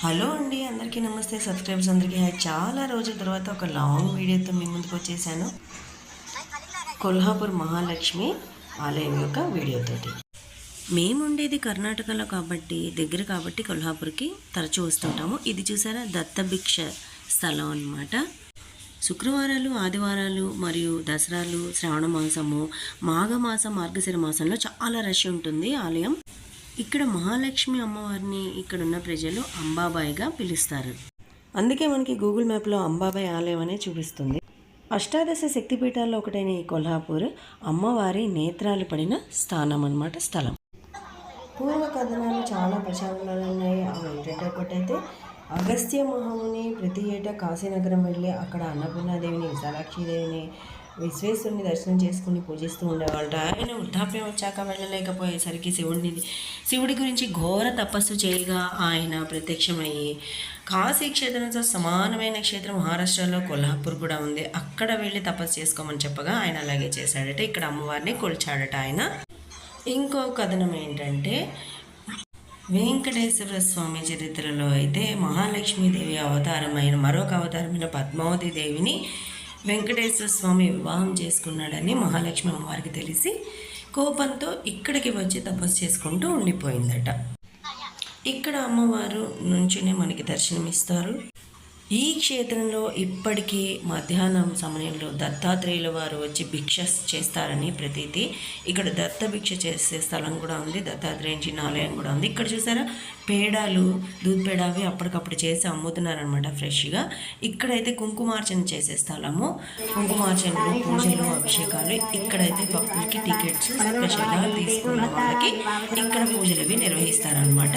Hello అండి అందరికీ నమస్తే. సబ్స్క్రైబర్స్ అందరికీ హాయ్ చాలా రోజుల తర్వాత ఒక లాంగ్ వీడియోతో మీ ముందుకు వచ్చేసాను. కొల్హాపూర్ మహాలక్ష్మి ఆలయం యొక్క వీడియోతోటి. మేము ఉండేది కర్ణాటకలో కాబట్టి దగ్గర కాబట్టి కొల్హాపూర్కి తరచూ వస్తుంటాము. ఇది చూసారా? దత్తభిక్ష స్థలం అన్నమాట. శుక్రవారాలు ఆదివారాలు మరియు దసరాలు శ్రావణ మాసము మాఘమాసం మార్గశిర మాసంలో చాలా రష్ ఉంటుంది ఆలయం. ఇక్కడ మహాలక్ష్మి అమ్మవారిని ఇక్కడ ఉన్న ప్రజలు అంబాబాయిగా పిలుస్తారు. అందుకే మనకి గూగుల్ మ్యాప్లో అంబాబాయి ఆలయం అనే చూపిస్తుంది. అష్టాదశ శక్తిపీఠాల్లో ఒకటైన ఈ కొల్హాపూర్ అమ్మవారి నేత్రాలు పడిన స్థానం అన్నమాట స్థలం. పూర్వ కథనాలు చాలా ప్రచారంలో ఉన్నాయి. అవి ఏంటంటే ఒకటైతే అగస్త్య మహాముని ప్రతి ఏటా కాశీనగరం వెళ్ళి అక్కడ అన్నపూర్ణాదేవిని విశాలాక్షిదేవిని విశ్వేశ్వరుని దర్శనం చేసుకుని పూజిస్తూ ఉండేవాళ్ళ. ఆయన వృద్ధాప్యం వచ్చాక వెళ్ళలేకపోయేసరికి శివుడిని శివుడి గురించి ఘోర తపస్సు చేయగా ఆయన ప్రత్యక్షమయ్యి కాశీ క్షేత్రంతో సమానమైన క్షేత్రం మహారాష్ట్రలో కొల్హాపూర్ కూడా ఉంది. అక్కడ వెళ్ళి తపస్సు చేసుకోమని చెప్పగా ఆయన అలాగే చేశాడట. ఇక్కడ అమ్మవారిని కొలిచాడట ఆయన. ఇంకో కథనం ఏంటంటే వెంకటేశ్వర స్వామి చరిత్రలో అయితే మహాలక్ష్మీదేవి అవతారమైన మరొక అవతారమైన పద్మావతి దేవిని వెంకటేశ్వర స్వామి వివాహం చేసుకున్నాడని మహాలక్ష్మి అమ్మవారికి తెలిసి కోపంతో ఇక్కడికి వచ్చి తపస్సు చేసుకుంటూ ఉండిపోయిందట. ఇక్కడ అమ్మవారు నుంచునే మనకి దర్శనమిస్తారు. ఈ క్షేత్రంలో ఇప్పటికీ మధ్యాహ్నం సమయంలో దత్తాత్రేయుల వారు వచ్చి భిక్ష చేస్తారని ప్రతీతి. ఇక్కడ దత్త భిక్ష చేసే స్థలం కూడా ఉంది దత్తాత్రేయ చిన్నాలయం కూడా ఉంది. ఇక్కడ చూసారా? పేడాలు దూద్ పేడ అవి అప్పటికప్పుడు చేసి అమ్ముతున్నారనమాట ఫ్రెష్గా. ఇక్కడైతే కుంకుమార్చన చేసే స్థలము. కుంకుమార్చనలు పూజలు అభిషేకాలు ఇక్కడైతే భక్తులకి టికెట్స్ స్పెషల్గా తీసుకున్న వాళ్ళకి ఇక్కడ పూజలు అవి నిర్వహిస్తారనమాట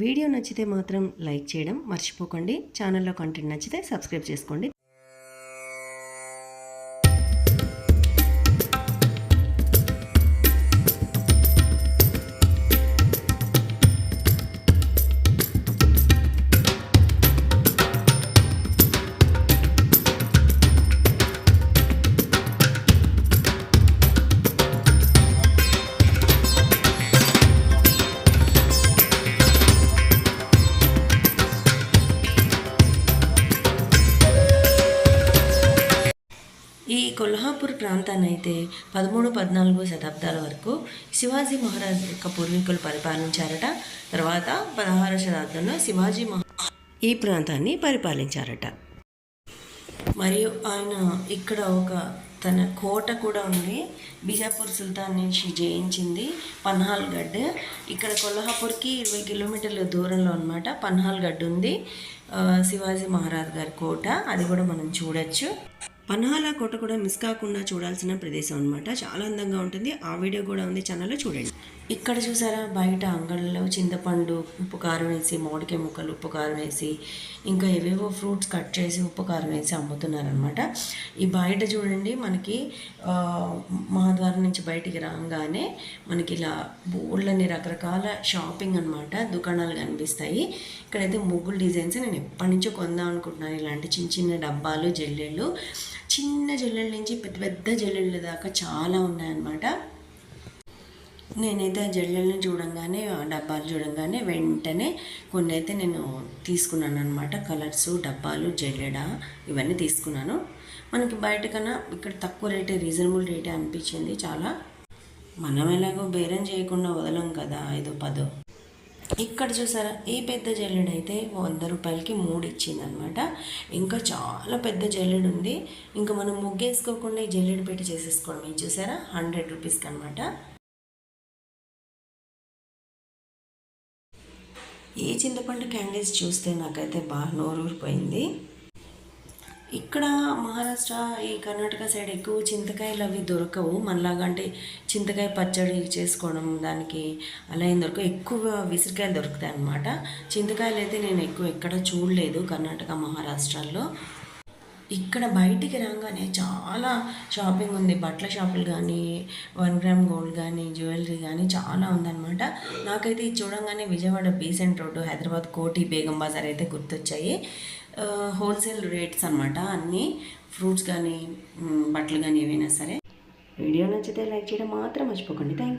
వీడియో నచ్చితే మాత్రం లైక్ చేయడం మర్చిపోకండి. ఛానల్లో కంటెంట్ నచ్చితే సబ్స్క్రైబ్ చేసుకోండి. ఈ కొల్హాపూర్ ప్రాంతాన్ని అయితే పదమూడు పద్నాలుగు శతాబ్దాల వరకు శివాజీ మహారాజ్ యొక్క పూర్వీకులు పరిపాలించారట. తర్వాత పదహారు శతాబ్దంలో శివాజీ మహా ఈ ప్రాంతాన్ని పరిపాలించారట. మరియు ఆయన ఇక్కడ ఒక తన కోట కూడా ఉంది. బీజాపూర్ సుల్తాన్ నుంచి జయించింది పన్హాల్గఢ్ ఇక్కడ కొల్హాపూర్కి ఇరవై కిలోమీటర్ల దూరంలో అనమాట పన్హాల్గఢ్ ఉంది. శివాజీ మహారాజ్ గారి కోట. అది కూడా మనం చూడొచ్చు. పన్హాల కోట కూడా మిస్ కాకుండా చూడాల్సిన ప్రదేశం అనమాట చాలా అందంగా ఉంటుంది. ఆ వీడియో కూడా ఉంది ఛానల్లో చూడండి. ఇక్కడ చూసారా? బయట అంగళ్ళలో చింతపండు ఉప్పు కారం వేసి మామిడికాయ ముక్కలు ఉప్పు కారం వేసి ఇంకా ఏవేవో ఫ్రూట్స్ కట్ చేసి ఉప్పు కారం వేసి అమ్ముతున్నారనమాట ఈ బయట చూడండి మనకి మహాద్వారం నుంచి బయటికి రాగానే మనకి ఇలా బోళ్ళని రకరకాల షాపింగ్ అనమాట దుకాణాలు కనిపిస్తాయి. ఇక్కడైతే ముగ్గులు డిజైన్స్ నేను ఎప్పటి నుంచో కొందాం అనుకుంటున్నాను. ఇలాంటి చిన్న చిన్న డబ్బాలు జల్లెళ్ళు చిన్న జల్లెల నుంచి పెద్ద పెద్ద జల్లెళ్ళ దాకా చాలా ఉన్నాయన్నమాట. నేనైతే ఆ జల్లెల్ని చూడంగానే ఆ డబ్బాలు చూడంగానే వెంటనే కొన్ని అయితే నేను తీసుకున్నాను అనమాట కలర్స్ డబ్బాలు జల్లెడ ఇవన్నీ తీసుకున్నాను. మనకి బయట కన్నా ఇక్కడ తక్కువ రేటే రీజనబుల్ రేటే అనిపించింది చాలా. మనం ఎలాగో బేరం చేయకుండా వదలం కదా ఐదో పదో. ఇక్కడ చూసారా ఈ పెద్ద జల్లెడ అయితే వంద రూపాయలకి మూడు ఇచ్చింది అనమాట ఇంకా చాలా పెద్ద జల్లెడ ఉంది. ఇంకా మనం ముగ్గేసుకోకుండా ఈ జల్లెడ పెట్టి చేసేసుకోవడం ఇది చూసారా హండ్రెడ్ రూపీస్కి అనమాట ఈ చింతపండు క్యాండిల్స్ చూస్తే నాకైతే బాగా నోరూరిపోయింది. ఇక్కడ మహారాష్ట్ర ఈ కర్ణాటక సైడ్ ఎక్కువ చింతకాయలు అవి దొరకవు. మనలాగా అంటే చింతకాయ పచ్చడి చేసుకోవడం దానికి అలా ఏం దొరకవు. ఎక్కువ విసిరికాయలు దొరుకుతాయి అన్నమాట చింతకాయలు అయితే నేను ఎక్కువ ఎక్కడ చూడలేదు కర్ణాటక మహారాష్ట్రలో ఇక్కడ బయటికి రాగానే చాలా షాపింగ్ ఉంది. బట్టల షాపులు కానీ వన్ గ్రామ్ గోల్డ్ కానీ జ్యువెలరీ కానీ చాలా ఉందన్నమాట. నాకైతే ఇది చూడంగానే విజయవాడ బీసెంట్ రోడ్డు హైదరాబాద్ కోటి బేగం బజార్ అయితే గుర్తొచ్చాయి. హోల్సేల్ రేట్స్ అనమాట అన్నీ. ఫ్రూట్స్ కానీ బట్టలు కానీ ఏవైనా సరే. వీడియో నచ్చితే లైక్ చేయడం మాత్రం మర్చిపోకండి. థ్యాంక్